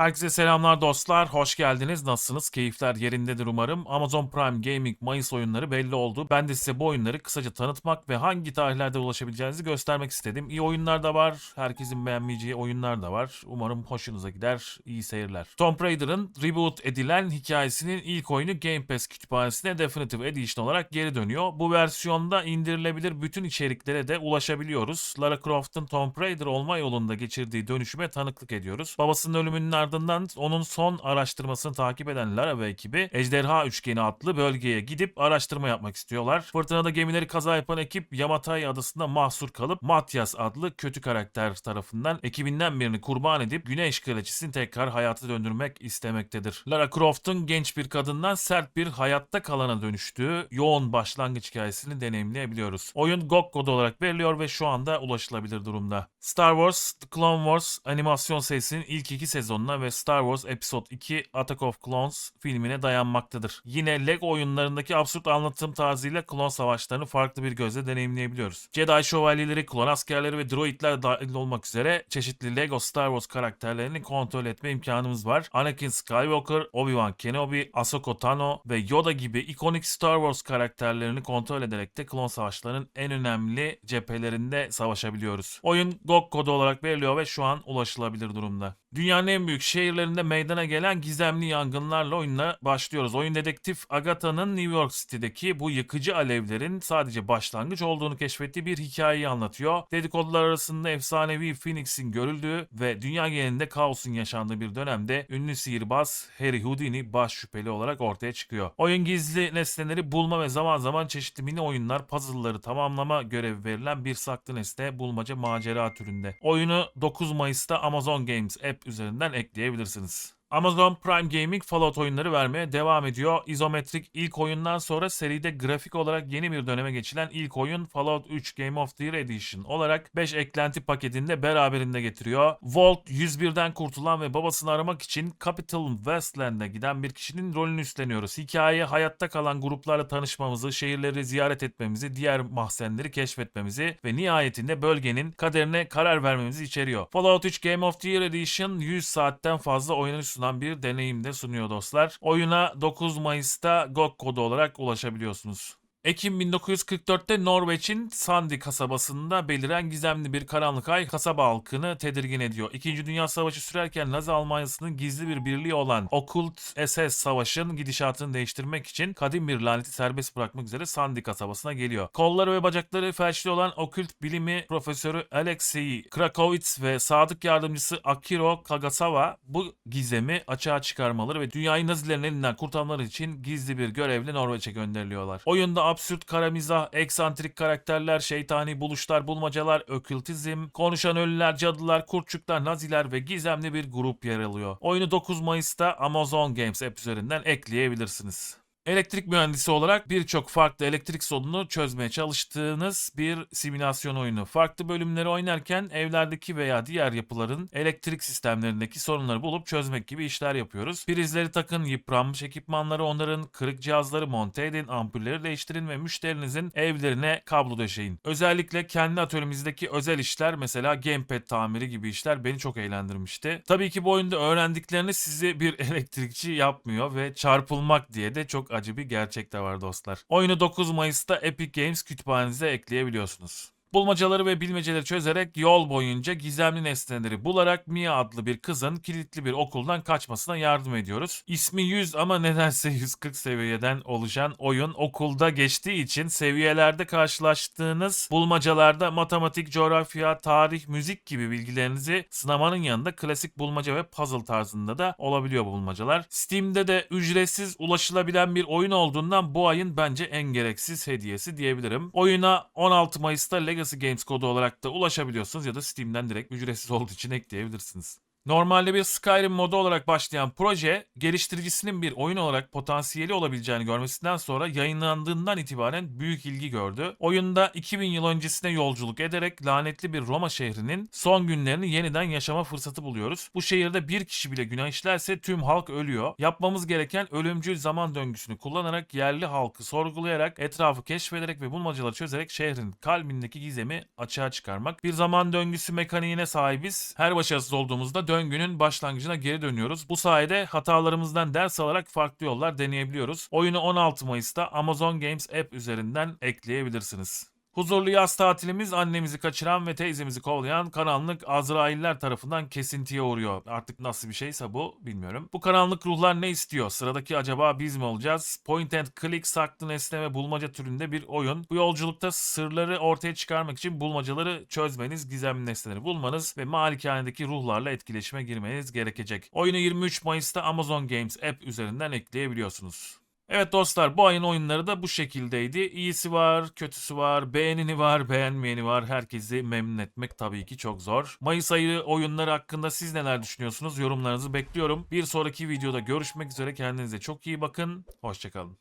Herkese selamlar dostlar, hoş geldiniz. Nasılsınız? Keyifler yerindedir umarım. Amazon Prime Gaming Mayıs oyunları belli oldu. Ben de size bu oyunları kısaca tanıtmak ve hangi tarihlerde ulaşabileceğinizi göstermek istedim. İyi oyunlar da var, herkesin beğenmeyeceği oyunlar da var. Umarım hoşunuza gider, iyi seyirler. Tomb Raider'ın reboot edilen hikayesinin ilk oyunu Game Pass kütüphanesine Definitive Edition olarak geri dönüyor. Bu versiyonda indirilebilir bütün içeriklere de ulaşabiliyoruz. Lara Croft'un Tomb Raider olma yolunda geçirdiği dönüşüme tanıklık ediyoruz. Babasının ölümünün ardından onun son araştırmasını takip eden Lara ve ekibi Ejderha Üçgeni adlı bölgeye gidip araştırma yapmak istiyorlar. Fırtınada gemileri kaza yapan ekip Yamatai adasında mahsur kalıp Matyas adlı kötü karakter tarafından ekibinden birini kurban edip Güneş Kraliçesini tekrar hayata döndürmek istemektedir. Lara Croft'un genç bir kadından sert bir hayatta kalana dönüştüğü yoğun başlangıç hikayesini deneyimleyebiliyoruz. Oyun GOG kodu olarak veriliyor ve şu anda ulaşılabilir durumda. Star Wars The Clone Wars animasyon serisinin ilk iki sezonuna ve Star Wars Episode 2 Attack of Clones filmine dayanmaktadır. Yine LEGO oyunlarındaki absürt anlatım tarzıyla klon savaşlarını farklı bir gözle deneyimleyebiliyoruz. Jedi şövalyeleri, klon askerleri ve droidler dahil olmak üzere çeşitli LEGO Star Wars karakterlerini kontrol etme imkanımız var. Anakin Skywalker, Obi-Wan Kenobi, Ahsoka Tano ve Yoda gibi ikonik Star Wars karakterlerini kontrol ederek de klon savaşlarının en önemli cephelerinde savaşabiliyoruz. Oyun GOG kodu olarak veriliyor ve şu an ulaşılabilir durumda. Dünyanın en büyük şehirlerinde meydana gelen gizemli yangınlarla oyuna başlıyoruz. Oyun dedektif Agatha'nın New York City'deki bu yıkıcı alevlerin sadece başlangıç olduğunu keşfettiği bir hikayeyi anlatıyor. Dedikodular arasında efsanevi Phoenix'in görüldüğü ve dünya genelinde kaosun yaşandığı bir dönemde ünlü sihirbaz Harry Houdini baş şüpheli olarak ortaya çıkıyor. Oyun gizli nesneleri bulma ve zaman zaman çeşitli mini oyunlar, puzzle'ları tamamlama görevi verilen bir saklı nesne bulmaca macera türünde. Oyunu 9 Mayıs'ta Amazon Games App üzerinden ekleyebilirsiniz. Amazon Prime Gaming Fallout oyunları vermeye devam ediyor. İzometrik ilk oyundan sonra seride grafik olarak yeni bir döneme geçilen ilk oyun Fallout 3 Game of the Year Edition olarak 5 eklenti paketinde beraberinde getiriyor. Walt 101'den kurtulan ve babasını aramak için Capital Westland'e giden bir kişinin rolünü üstleniyoruz. Hikaye hayatta kalan gruplarla tanışmamızı, şehirleri ziyaret etmemizi, diğer mahzenleri keşfetmemizi ve nihayetinde bölgenin kaderine karar vermemizi içeriyor. Fallout 3 Game of the Year Edition 100 saatten fazla oynanış sunan bir deneyim de sunuyor dostlar. Oyuna 9 Mayıs'ta GOG kodu olarak ulaşabiliyorsunuz. Ekim 1944'te Norveç'in Sandy kasabasında beliren gizemli bir karanlık ay kasaba halkını tedirgin ediyor. İkinci Dünya Savaşı sürerken Nazi Almanyası'nın gizli bir birliği olan Okkult SS Savaş'ın gidişatını değiştirmek için kadim bir laneti serbest bırakmak üzere Sandy kasabasına geliyor. Kolları ve bacakları felçli olan okült bilimi profesörü Alexei Krakowicz ve sadık yardımcısı Akiro Kagasawa bu gizemi açığa çıkarmaları ve dünyayı Nazilerin elinden kurtarmaları için gizli bir görevle Norveç'e gönderiliyorlar. Oyunda absürt kara mizah, eksantrik karakterler, şeytani buluşlar, bulmacalar, okültizm, konuşan ölüler, cadılar, kurtçuklar, naziler ve gizemli bir grup yer alıyor. Oyunu 9 Mayıs'ta Amazon Games App üzerinden ekleyebilirsiniz. Elektrik mühendisi olarak birçok farklı elektrik sorununu çözmeye çalıştığınız bir simülasyon oyunu. Farklı bölümleri oynarken evlerdeki veya diğer yapıların elektrik sistemlerindeki sorunları bulup çözmek gibi işler yapıyoruz. Prizleri takın, yıpranmış ekipmanları onların, kırık cihazları monte edin, ampulleri değiştirin ve müşterinizin evlerine kablo döşeyin. Özellikle kendi atölyemizdeki özel işler mesela gamepad tamiri gibi işler beni çok eğlendirmişti. Tabii ki bu oyunda öğrendiklerini sizi bir elektrikçi yapmıyor ve çarpılmak diye de çok acı bir gerçek de var dostlar. Oyunu 9 Mayıs'ta Epic Games kütüphanenize ekleyebiliyorsunuz. Bulmacaları ve bilmeceleri çözerek yol boyunca gizemli nesneleri bularak Mia adlı bir kızın kilitli bir okuldan kaçmasına yardım ediyoruz. İsmi 100 ama nedense 140 seviyeden oluşan oyun okulda geçtiği için seviyelerde karşılaştığınız bulmacalarda matematik, coğrafya, tarih, müzik gibi bilgilerinizi sınamanın yanında klasik bulmaca ve puzzle tarzında da olabiliyor bu bulmacalar. Steam'de de ücretsiz ulaşılabilen bir oyun olduğundan bu ayın bence en gereksiz hediyesi diyebilirim. Oyuna 16 Mayıs'ta Legacy Games kodu olarak da ulaşabiliyorsunuz ya da Steam'den direkt ücretsiz olduğu için ekleyebilirsiniz. Normalde bir Skyrim modu olarak başlayan proje, geliştiricisinin bir oyun olarak potansiyeli olabileceğini görmesinden sonra yayınlandığından itibaren büyük ilgi gördü. Oyunda 2000 yıl öncesine yolculuk ederek lanetli bir Roma şehrinin son günlerini yeniden yaşama fırsatı buluyoruz. Bu şehirde bir kişi bile günah işlerse tüm halk ölüyor. Yapmamız gereken ölümcül zaman döngüsünü kullanarak yerli halkı sorgulayarak, etrafı keşfederek ve bulmacaları çözerek şehrin kalbindeki gizemi açığa çıkarmak. Bir zaman döngüsü mekaniğine sahibiz. Her başarısız olduğumuzda döngü döngünün başlangıcına geri dönüyoruz. Bu sayede hatalarımızdan ders alarak farklı yollar deneyebiliyoruz. Oyunu 16 Mayıs'ta Amazon Games App üzerinden ekleyebilirsiniz. Huzurlu yaz tatilimiz annemizi kaçıran ve teyzemizi kovalayan karanlık Azrailler tarafından kesintiye uğruyor. Artık nasıl bir şeyse bu bilmiyorum. Bu karanlık ruhlar ne istiyor? Sıradaki acaba biz mi olacağız? Point and click saklı nesne ve bulmaca türünde bir oyun. Bu yolculukta sırları ortaya çıkarmak için bulmacaları çözmeniz, gizemli nesneleri bulmanız ve malikanedeki ruhlarla etkileşime girmeniz gerekecek. Oyunu 23 Mayıs'ta Amazon Games App üzerinden ekleyebiliyorsunuz. Evet dostlar bu ayın oyunları da bu şekildeydi. İyisi var, kötüsü var, beğenini var, beğenmeyeni var. Herkesi memnun etmek tabii ki çok zor. Mayıs ayı oyunları hakkında siz neler düşünüyorsunuz? Yorumlarınızı bekliyorum. Bir sonraki videoda görüşmek üzere. Kendinize çok iyi bakın. Hoşçakalın.